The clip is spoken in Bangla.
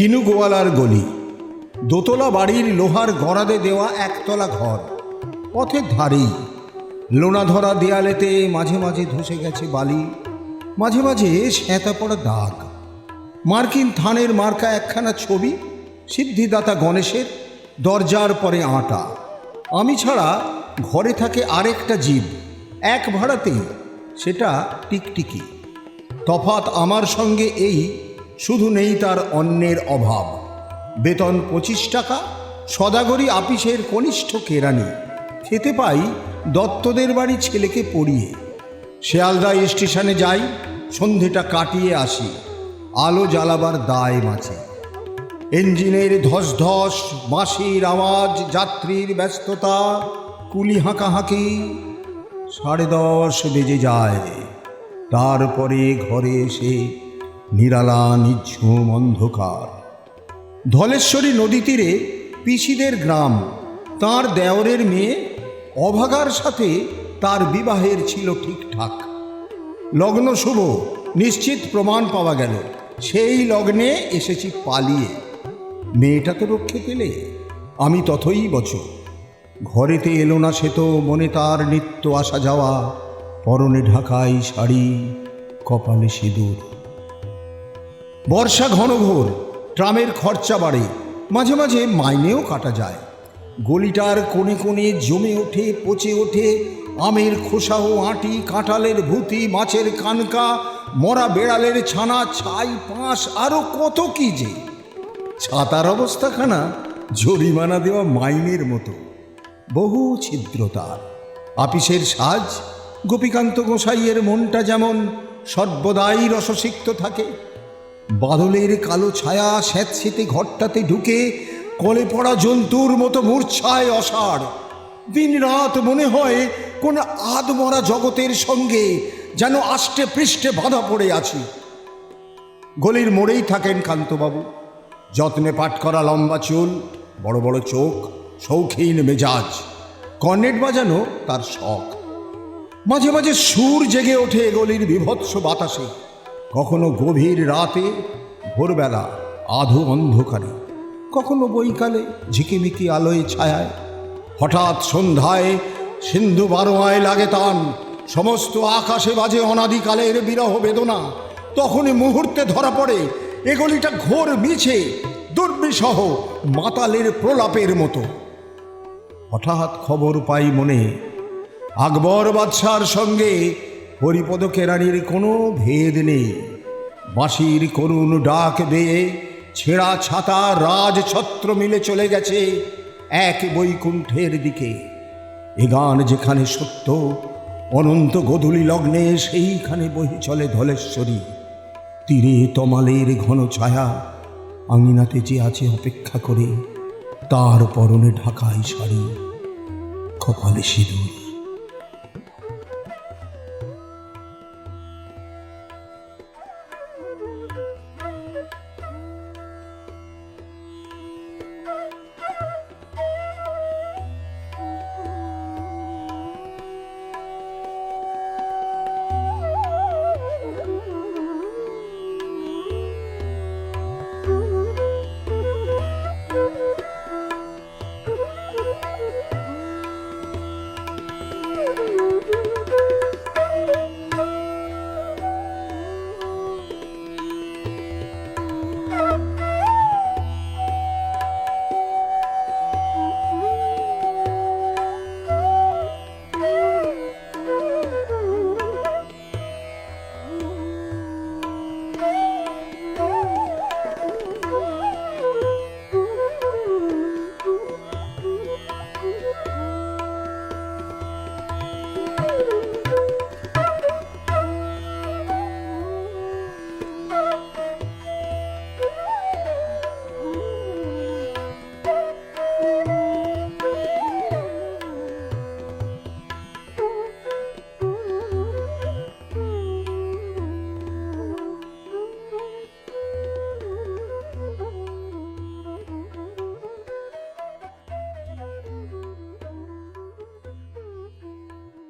কিনু গোয়ালার গলি। দোতলা বাড়ির লোহার গড়াদে দেওয়া একতলা ঘর। পথের ধারেই লোনা ধরা দেয়ালেতে মাঝে মাঝে ধসে গেছে বালি। মাঝে মাঝে শ্যাঁতা পড়া দাগ। মার্কিন থানের মার্কা একখানা ছবি, সিদ্ধিদাতা গণেশের দরজার পরে আটা। আমি ছাড়া ঘরে থাকে আরেকটা জীব। এক ভাড়াতেই সেটা টিকটিকি। তফাত আমার সঙ্গে এই শুধু নেই তার অন্যের অভাব। বেতন পঁচিশ টাকা, সদাগরি আপিসের কনিষ্ঠ কেরানি। খেতে পাই দত্তদের বাড়ি ছেলেকে পড়িয়ে। শিয়ালদা স্টেশনে যাই, সন্ধেটা কাটিয়ে আসি। আলো জ্বালাবার দায় মাঝে। ইঞ্জিনের ধস ধস বাঁশির আওয়াজ, যাত্রীর ব্যস্ততা, কুলি হাঁকাহাঁকি। সাড়ে দশ বেজে যায়। তারপরে ঘরে এসে নিরালা, নিঝুম অন্ধকার। ধলেশ্বরী নদী তীরে পিসিদের গ্রাম। তার দেওরের মেয়ে অভাগার সাথে তার বিবাহের ছিল ঠিকঠাক। লগ্ন শুভ, নিশ্চিত প্রমাণ পাওয়া গেল। সেই লগ্নে এসেছি পালিয়ে। মেয়েটা তো রক্ষে পেলে, আমি তথই বছর। ঘরেতে এলো না সে তো, মনে তার নিত্য আসা যাওয়া। পরনে ঢাকাই শাড়ি, কপালে সিঁদুর। বর্ষা ঘন ঘোর ট্রামের খরচা বাড়ে, মাঝে মাঝে মাইনেও কাটা যায়। গলিটার কোণে কোণে জমে ওঠে, পচে ওঠে, আমের খোসা ও আঁটি, কাঁঠালের ভূতি, মাছের কানকা, মরা বেড়ালের ছানা, ছাই, পাঁশ আরও কত কি যে। ছাতার অবস্থাখানা জরিমানা দেওয়া মাইনের মতো, বহু ছিদ্র তার আপিসের সাজ, গোপীকান্ত গোসাইয়ের মনটা যেমন সর্বদাই রসসিক্ত থাকে বাদলের কালো ছায়া স্যাঁতসেতে ঘরটাতে ঢুকে কলে পড়া জন্তুর মতো মূর্ছায় অসাড়। দিন রাত মনে হয় কোন আদমরা জগতের সঙ্গে যেন আষ্টে পৃষ্ঠে বাঁধা পড়ে আছি। গলির মোড়েই থাকেন কান্তবাবু। যত্নে পাঠ করা লম্বা চুল, বড় বড় চোখ, শৌখিন মেজাজ। কর্নেট বাজানো তার শখ। মাঝে মাঝে সুর জেগে ওঠে গলির বিভৎস বাতাসে। কখনো গভীর রাতে, ভোরবেলা আধো অন্ধকারে। কখনো বৈকালে ঝিকিমিকি আলোয় ছায়ায়। হঠাৎ সন্ধ্যায় সিন্ধু বারোয়ায় লাগে তান। সমস্ত আকাশে বাজে অনাদিকালের বিরহ বেদনা। তখনই মুহূর্তে ধরা পড়ে এগুলিটা ঘোর মিছে দুর্বিসহ মাতালের প্রলাপের মতো। হঠাৎ খবর পাই মনে, আকবর বাদশার সঙ্গে হরিপদ কেরানির কোনো ভেদ নেই। বাঁশির করুণ ডাক বেয়ে ছেঁড়া ছাতা রাজছত্র মিলে চলে গেছে এক বৈকুণ্ঠের দিকে। এ গান যেখানে সত্য, অনন্ত গধূলি লগ্নে সেইখানে বহি চলে ধলেশ্বরী। তীরে তমালের ঘন ছায়া আঙিনাতে যে আছে অপেক্ষা করে, তার পরনে ঢাকাই শাড়ি, কপালে সিঁদুর।